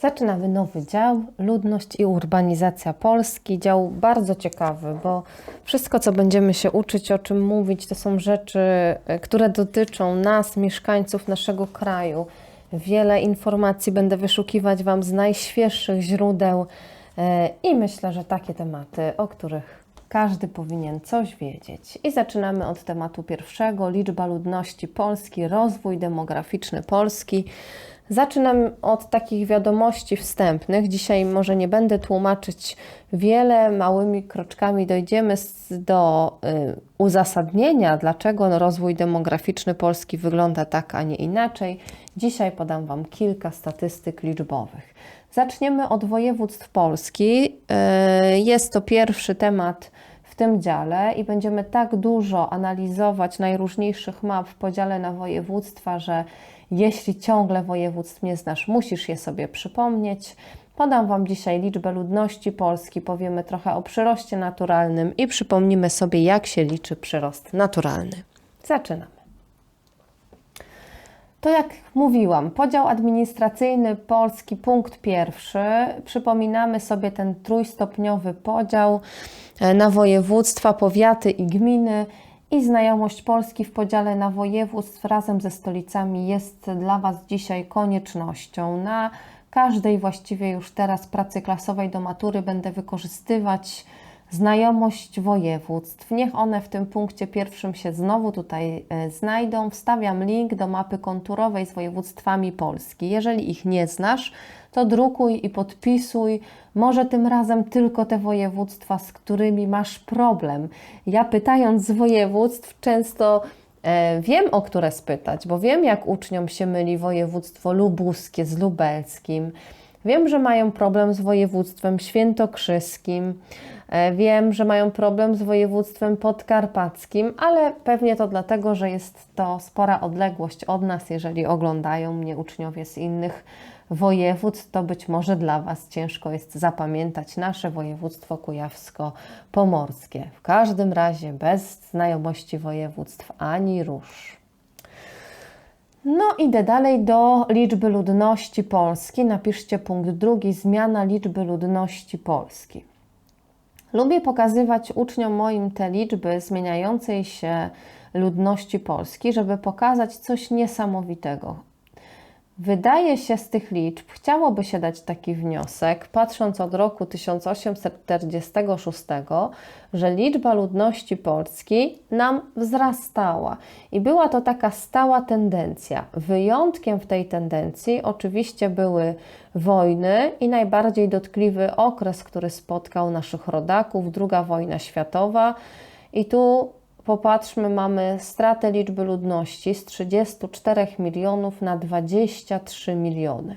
Zaczynamy nowy dział Ludność i urbanizacja Polski. Dział bardzo ciekawy, bo wszystko, co będziemy się uczyć, o czym mówić, to są rzeczy, e, które dotyczą nas, mieszkańców naszego kraju. Wiele informacji będę wyszukiwać Wam z najświeższych źródeł e, i myślę, że takie tematy, o których każdy powinien coś wiedzieć. I zaczynamy od tematu pierwszego: liczba ludności Polski, rozwój demograficzny Polski. Zaczynam od takich wiadomości wstępnych. Dzisiaj może nie będę tłumaczyć wiele, małymi kroczkami dojdziemy do y, uzasadnienia, dlaczego rozwój demograficzny Polski wygląda tak, a nie inaczej. Dzisiaj podam Wam kilka statystyk liczbowych. Zaczniemy od województw Polski. Y, jest to pierwszy temat tym dziale i będziemy tak dużo analizować najróżniejszych map w podziale na województwa, że jeśli ciągle województw nie znasz, musisz je sobie przypomnieć. Podam Wam dzisiaj liczbę ludności Polski, powiemy trochę o przyroście naturalnym i przypomnimy sobie, jak się liczy przyrost naturalny. Zaczynamy. To jak mówiłam, podział administracyjny Polski, punkt pierwszy. Przypominamy sobie ten trójstopniowy podział e, na województwa, powiaty i gminy i znajomość Polski w podziale na województw razem ze stolicami jest dla Was dzisiaj koniecznością. Na każdej właściwie już teraz pracy klasowej do matury będę wykorzystywać znajomość województw. Niech one w tym punkcie pierwszym się znowu tutaj e, znajdą. Wstawiam link do mapy konturowej z województwami Polski. Jeżeli ich nie znasz, to drukuj i podpisuj. Może tym razem tylko te województwa, z którymi masz problem. Ja pytając z województw często e, wiem, o które spytać, bo wiem, jak uczniom się myli województwo lubuskie z lubelskim. Wiem, że mają problem z województwem świętokrzyskim. E, wiem, że mają problem z województwem podkarpackim, ale pewnie to dlatego, że jest to spora odległość od nas, jeżeli oglądają mnie uczniowie z innych województw, to być może dla Was ciężko jest zapamiętać nasze województwo kujawsko-pomorskie. W każdym razie bez znajomości województw ani rusz. No, idę dalej do liczby ludności Polski. Napiszcie punkt drugi: zmiana liczby ludności Polski. Lubię pokazywać uczniom moim te liczby zmieniającej się ludności Polski, żeby pokazać coś niesamowitego. Wydaje się z tych liczb, chciałoby się dać taki wniosek, patrząc od roku 1846, że liczba ludności Polski nam wzrastała i była to taka stała tendencja. Wyjątkiem w tej tendencji oczywiście były wojny i najbardziej dotkliwy okres, który spotkał naszych rodaków, II wojna światowa. I tu popatrzmy, mamy stratę liczby ludności z 34 milionów na 23 miliony.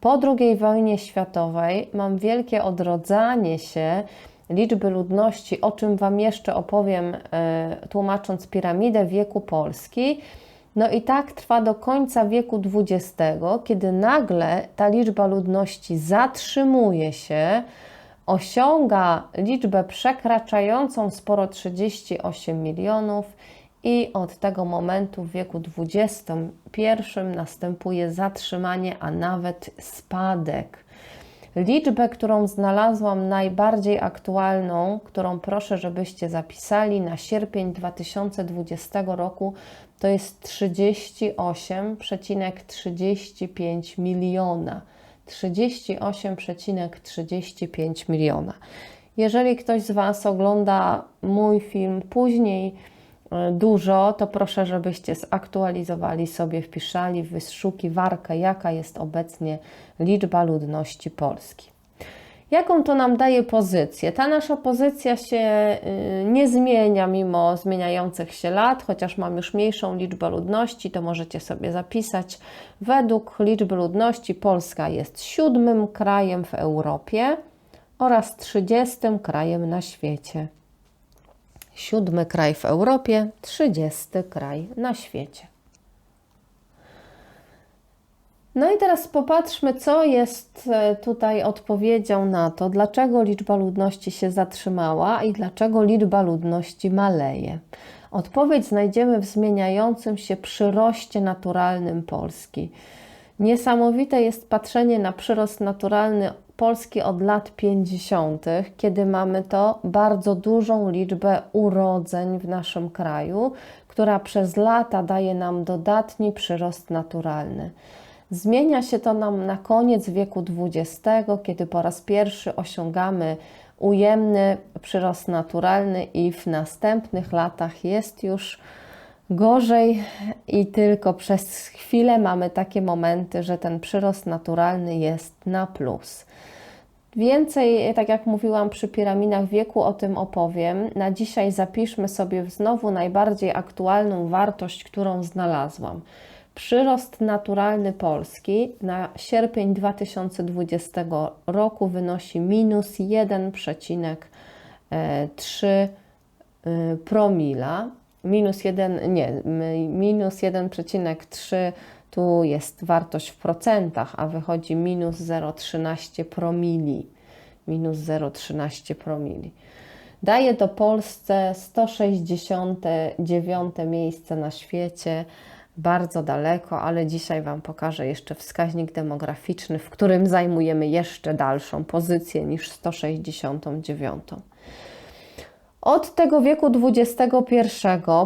Po II wojnie światowej mam wielkie odrodzanie się liczby ludności, o czym Wam jeszcze opowiem, e, tłumacząc piramidę wieku Polski. No i tak trwa do końca wieku XX, kiedy nagle ta liczba ludności zatrzymuje się, osiąga liczbę przekraczającą sporo 38 milionów i od tego momentu w wieku XXI następuje zatrzymanie, a nawet spadek. Liczbę, którą znalazłam najbardziej aktualną, którą proszę, żebyście zapisali na sierpień 2020 roku, to jest 38,35 miliona. 38,35 miliona. Jeżeli ktoś z Was ogląda mój film później e, dużo, to proszę, żebyście zaktualizowali sobie, wpiszali w wyszukiwarkę, jaka jest obecnie liczba ludności Polski. Jaką to nam daje pozycję? Ta nasza pozycja się y, nie zmienia mimo zmieniających się lat, chociaż mam już mniejszą liczbę ludności, to możecie sobie zapisać. Według liczby ludności Polska jest siódmym krajem w Europie oraz trzydziestym krajem na świecie. Siódmy kraj w Europie, trzydziesty kraj na świecie. No i teraz popatrzmy, co jest e, tutaj odpowiedzią na to, dlaczego liczba ludności się zatrzymała i dlaczego liczba ludności maleje. Odpowiedź znajdziemy w zmieniającym się przyroście naturalnym Polski. Niesamowite jest patrzenie na przyrost naturalny Polski od lat 50., kiedy mamy to bardzo dużą liczbę urodzeń w naszym kraju, która przez lata daje nam dodatni przyrost naturalny. Zmienia się to nam na koniec wieku XX, kiedy po raz pierwszy osiągamy ujemny przyrost naturalny i w następnych latach jest już gorzej i tylko przez chwilę mamy takie momenty, że ten przyrost naturalny jest na plus. Więcej, tak jak mówiłam przy piramidach wieku, o tym opowiem. Na dzisiaj zapiszmy sobie znowu najbardziej aktualną wartość, którą znalazłam. Przyrost naturalny Polski na sierpień 2020 roku wynosi minus 1,3 e, promila. Minus 1, nie, minus 1,3 tu jest wartość w procentach, a wychodzi minus 0,13 promili. Minus 0,13 promili. Daje to Polsce 169 miejsce na świecie, bardzo daleko, ale dzisiaj Wam pokażę jeszcze wskaźnik demograficzny, w którym zajmujemy jeszcze dalszą pozycję niż 169. Od tego wieku XXI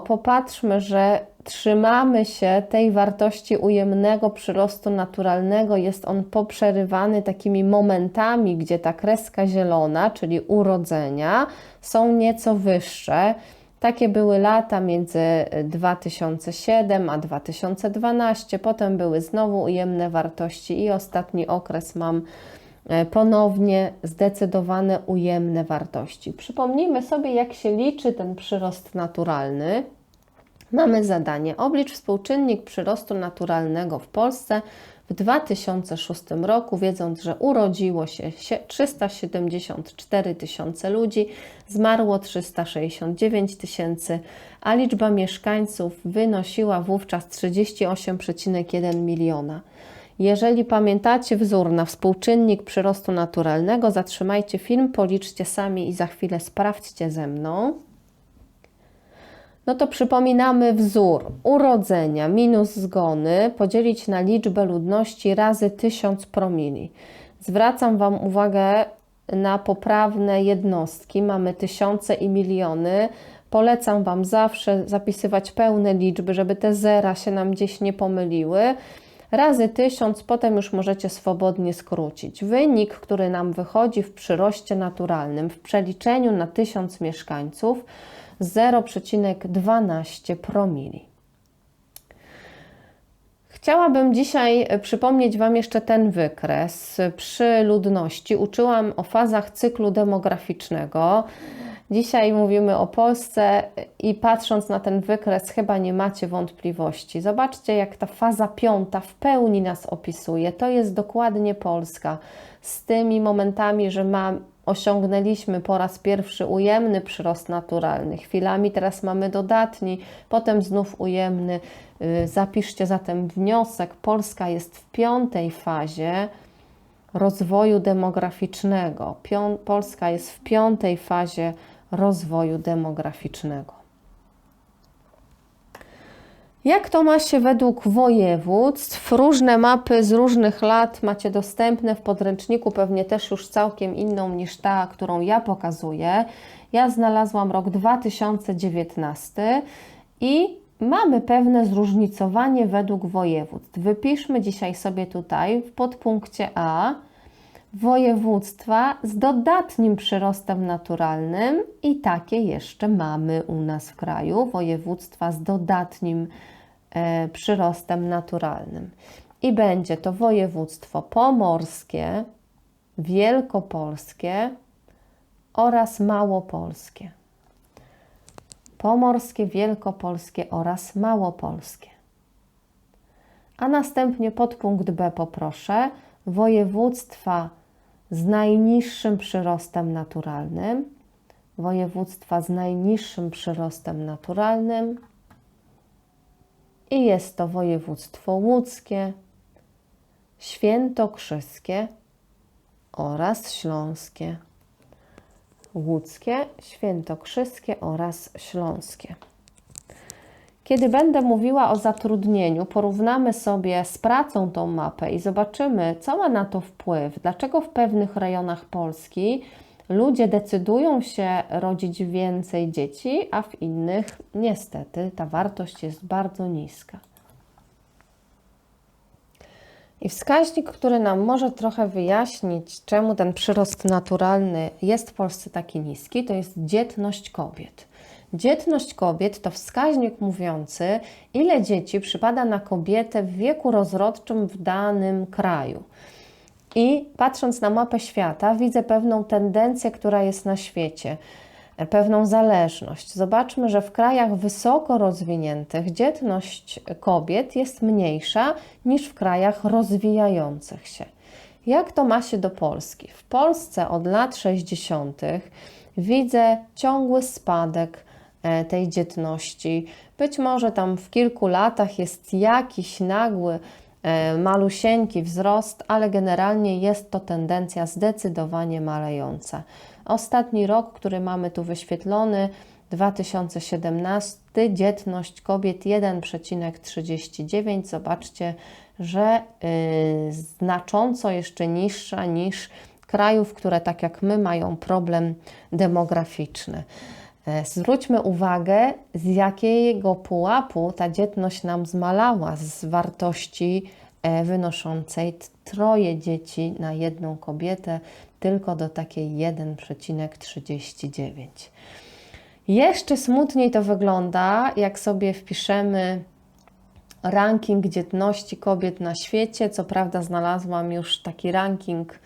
popatrzmy, że trzymamy się tej wartości ujemnego przyrostu naturalnego. Jest on poprzerywany takimi momentami, gdzie ta kreska zielona, czyli urodzenia, są nieco wyższe. Takie były lata między 2007 a 2012, potem były znowu ujemne wartości i ostatni okres mam E, ponownie zdecydowane ujemne wartości. Przypomnijmy sobie, jak się liczy ten przyrost naturalny. Mamy zadanie oblicz współczynnik przyrostu naturalnego w Polsce w 2006 roku, wiedząc, że urodziło się 374 tysiące ludzi, zmarło 369 tysięcy, a liczba mieszkańców wynosiła wówczas 38,1 miliona. Jeżeli pamiętacie wzór na współczynnik przyrostu naturalnego, zatrzymajcie film, policzcie sami i za chwilę sprawdźcie ze mną. No to przypominamy wzór urodzenia minus zgony podzielić na liczbę ludności razy 1000 promili. Zwracam Wam uwagę na poprawne jednostki. Mamy tysiące i miliony. Polecam Wam zawsze zapisywać pełne liczby, żeby te zera się nam gdzieś nie pomyliły razy 1000, potem już możecie swobodnie skrócić. Wynik, który nam wychodzi w przyroście naturalnym, w przeliczeniu na 1000 mieszkańców, 0,12 promili. Chciałabym dzisiaj przypomnieć Wam jeszcze ten wykres. Przy ludności uczyłam o fazach cyklu demograficznego. Dzisiaj mówimy o Polsce i patrząc na ten wykres, chyba nie macie wątpliwości. Zobaczcie, jak ta faza piąta w pełni nas opisuje. To jest dokładnie Polska z tymi momentami, że ma, osiągnęliśmy po raz pierwszy ujemny przyrost naturalny. Chwilami teraz mamy dodatni, potem znów ujemny. Y, zapiszcie zatem wniosek. Polska jest w piątej fazie rozwoju demograficznego. Polska jest w piątej fazie rozwoju demograficznego. Jak to ma się według województw? Różne mapy z różnych lat macie dostępne w podręczniku, pewnie też już całkiem inną niż ta, którą ja pokazuję. Ja znalazłam rok 2019 i mamy pewne zróżnicowanie według województw. Wypiszmy dzisiaj sobie tutaj w podpunkcie A województwa z dodatnim przyrostem naturalnym i takie jeszcze mamy u nas w kraju, województwa z dodatnim e, przyrostem naturalnym. I będzie to województwo pomorskie, wielkopolskie oraz małopolskie. Pomorskie, wielkopolskie oraz małopolskie. A następnie podpunkt B poproszę województwa z najniższym przyrostem naturalnym, województwa z najniższym przyrostem naturalnym i jest to województwo łódzkie, świętokrzyskie oraz śląskie. Łódzkie, świętokrzyskie oraz śląskie. Kiedy będę mówiła o zatrudnieniu, porównamy sobie z pracą tą mapę i zobaczymy, co ma na to wpływ, dlaczego w pewnych rejonach Polski ludzie decydują się rodzić więcej dzieci, a w innych niestety ta wartość jest bardzo niska. I wskaźnik, który nam może trochę wyjaśnić, czemu ten przyrost naturalny jest w Polsce taki niski, to jest dzietność kobiet. Dzietność kobiet to wskaźnik mówiący, ile dzieci przypada na kobietę w wieku rozrodczym w danym kraju. I patrząc na mapę świata, widzę pewną tendencję, która jest na świecie, pewną zależność. Zobaczmy, że w krajach wysoko rozwiniętych dzietność kobiet jest mniejsza niż w krajach rozwijających się. Jak to ma się do Polski? W Polsce od lat 60. widzę ciągły spadek e, tej dzietności. Być może tam w kilku latach jest jakiś nagły malusieńki wzrost, ale generalnie jest to tendencja zdecydowanie malejąca. Ostatni rok, który mamy tu wyświetlony, 2017, dzietność kobiet 1,39. Zobaczcie, że yy, znacząco jeszcze niższa niż krajów, które tak jak my mają problem demograficzny. E, zwróćmy uwagę, z jakiego pułapu ta dzietność nam zmalała, z wartości e, wynoszącej troje dzieci na jedną kobietę, tylko do takiej 1,39. Jeszcze smutniej to wygląda, jak sobie wpiszemy ranking dzietności kobiet na świecie. Co prawda, znalazłam już taki ranking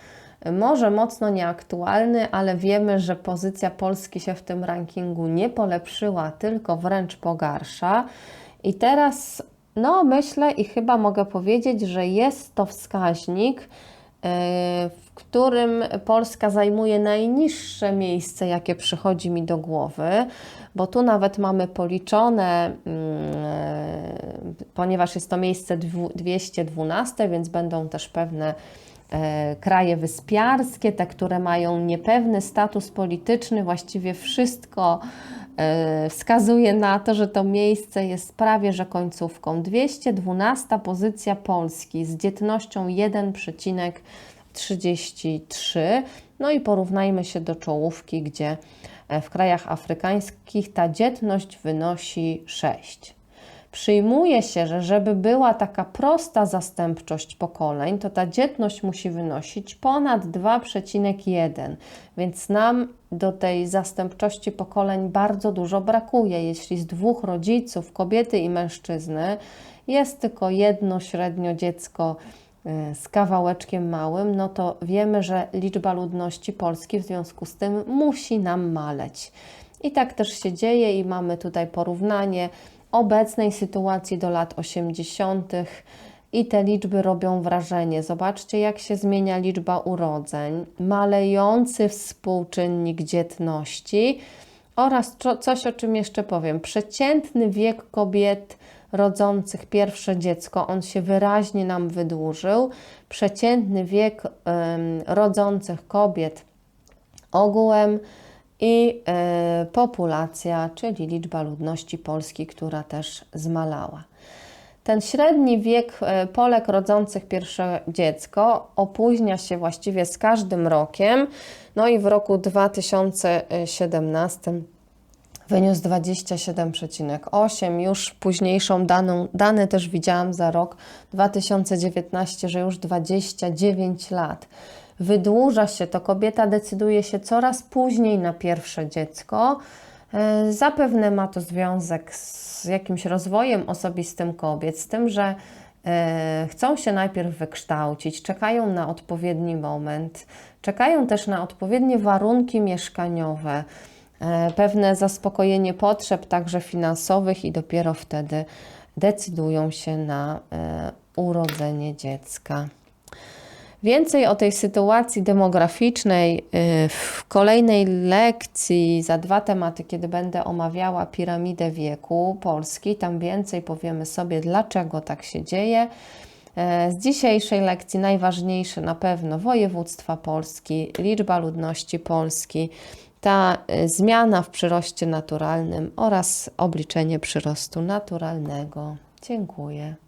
może mocno nieaktualny, ale wiemy, że pozycja Polski się w tym rankingu nie polepszyła, tylko wręcz pogarsza. I teraz, no myślę i chyba mogę powiedzieć, że jest to wskaźnik, e, w którym Polska zajmuje najniższe miejsce, jakie przychodzi mi do głowy, bo tu nawet mamy policzone, mm, e, ponieważ jest to miejsce 212, więc będą też pewne kraje wyspiarskie, te, które mają niepewny status polityczny, właściwie wszystko e, wskazuje na to, że to miejsce jest prawie że końcówką. 212 pozycja Polski z dzietnością 1,33. No i porównajmy się do czołówki, gdzie e, w krajach afrykańskich ta dzietność wynosi 6. Przyjmuje się, że żeby była taka prosta zastępczość pokoleń, to ta dzietność musi wynosić ponad 2,1, więc nam do tej zastępczości pokoleń bardzo dużo brakuje. Jeśli z dwóch rodziców, kobiety i mężczyzny, jest tylko jedno średnio dziecko y, z kawałeczkiem małym, no to wiemy, że liczba ludności Polski w związku z tym musi nam maleć. I tak też się dzieje i mamy tutaj porównanie obecnej sytuacji do lat 80. I te liczby robią wrażenie. Zobaczcie, jak się zmienia liczba urodzeń, malejący współczynnik dzietności oraz coś, o czym jeszcze powiem. Przeciętny wiek kobiet rodzących pierwsze dziecko, on się wyraźnie nam wydłużył. Przeciętny wiek ym, rodzących kobiet ogółem i e, populacja, czyli liczba ludności Polski, która też zmalała. Ten średni wiek e, Polek rodzących pierwsze dziecko opóźnia się właściwie z każdym rokiem, no i w roku 2017 wyniósł 27,8. Już późniejszą daną, dane też widziałam za rok 2019, że już 29 lat wydłuża się, to kobieta decyduje się coraz później na pierwsze dziecko. E, zapewne ma to związek z jakimś rozwojem osobistym kobiet, z tym, że e, chcą się najpierw wykształcić, czekają na odpowiedni moment, czekają też na odpowiednie warunki mieszkaniowe, e, pewne zaspokojenie potrzeb, także finansowych, i dopiero wtedy decydują się na urodzenie dziecka. Więcej o tej sytuacji demograficznej y, w kolejnej lekcji za dwa tematy, kiedy będę omawiała piramidę wieku Polski. Tam więcej powiemy sobie, dlaczego tak się dzieje. E, z dzisiejszej lekcji najważniejsze na pewno województwa Polski, liczba ludności Polski, ta y, zmiana w przyroście naturalnym oraz obliczenie przyrostu naturalnego. Dziękuję.